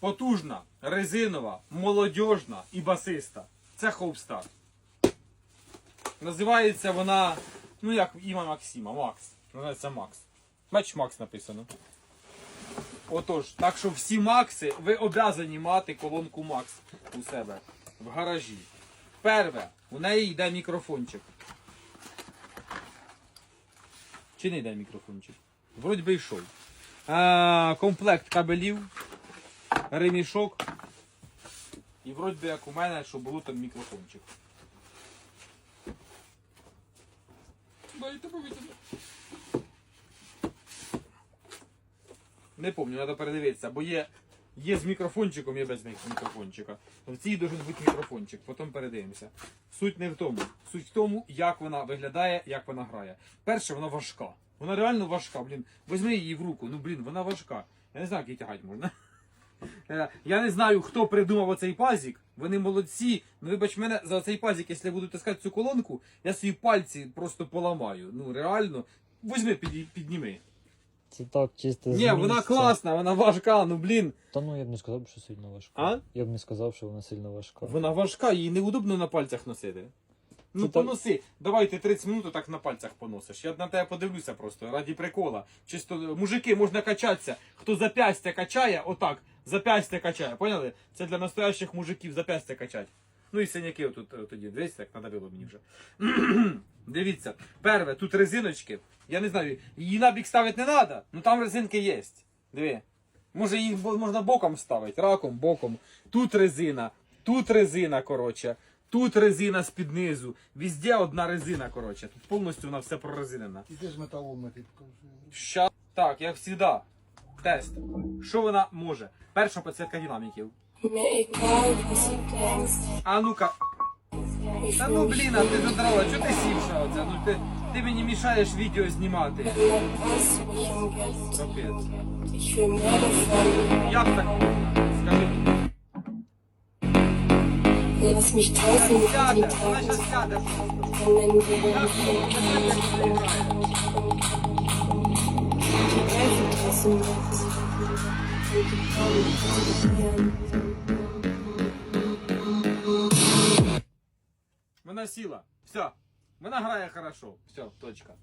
потужна, резинова, молодіжна і басиста. Це Хоупстар. Називається вона, ну як Іма Максима, Макс. Називається Макс. Бач, Макс написано. Отож, так що всі Макси, ви обязані мати колонку Макс у себе в гаражі. Перше, у неї йде мікрофончик. Чи не йде мікрофончик? Вроді би йшов. А, комплект кабелів, ремішок. І вроді би як у мене, що було там мікрофончик. Дайте повітря. Не пам'ятаю, треба передивитися, бо є, є з мікрофончиком, є без мікрофончика. В цій должен бути мікрофончик, потім передивимося. Суть не в тому. Суть в тому, як вона виглядає, як вона грає. Перше, вона важка. Вона реально важка, блін. Візьми її в руку, ну блін, вона важка. Я не знаю, як її тягати можна. Е, Я не знаю, хто придумав оцей пазик. Вони молодці. Ну вибач мене за цей пазик, якщо я буду таскати цю колонку, я свої пальці просто поламаю. Ну реально. Візьми, піді- підніми. Це так чисто Ні, вона класна, вона важка, ну блін. Та ну я б не сказав, що сильно важка. А? Я б не сказав, що вона сильно важка. Вона важка, її неудобно на пальцях носити. Ну Це так- поноси. Давай ти 30 минут так на пальцях поносиш. Я на тебе подивлюся просто, раді прикола. Чисто мужики, можна качатися. Хто запястя качає, отак, запястя качає. Поняли? Це для настоящих мужиків запястя качать. Ну і синяки отут е, тоді. Дивіться, як надавило мені вже. Дивіться, перве, тут резиночки. Я не знаю, її на бік ставити не треба, ну там резинки є. Диви. Може їх можна боком ставити, раком, боком. Тут резина, тут резина, коротше. Тут резина з-під низу. Везде одна резина, коротше. Тут повністю вона все прорезинена. І ти ж металометр покажи. Ща... Так, як завжди. Тест. Що вона може? Перша підсвітка динаміків. А ну-ка. Та ну блін, а ти задрала, чого ти сівша оце? Ну ти, ти мені мішаєш відео знімати. Капець. Як так можна? Скажи Сяде, вона щас сяде. Як граєш. Die Welt draußen macht. Und die Augen konzentrieren. Вона сіла. Все. Вона грає хорошо. Все, точка.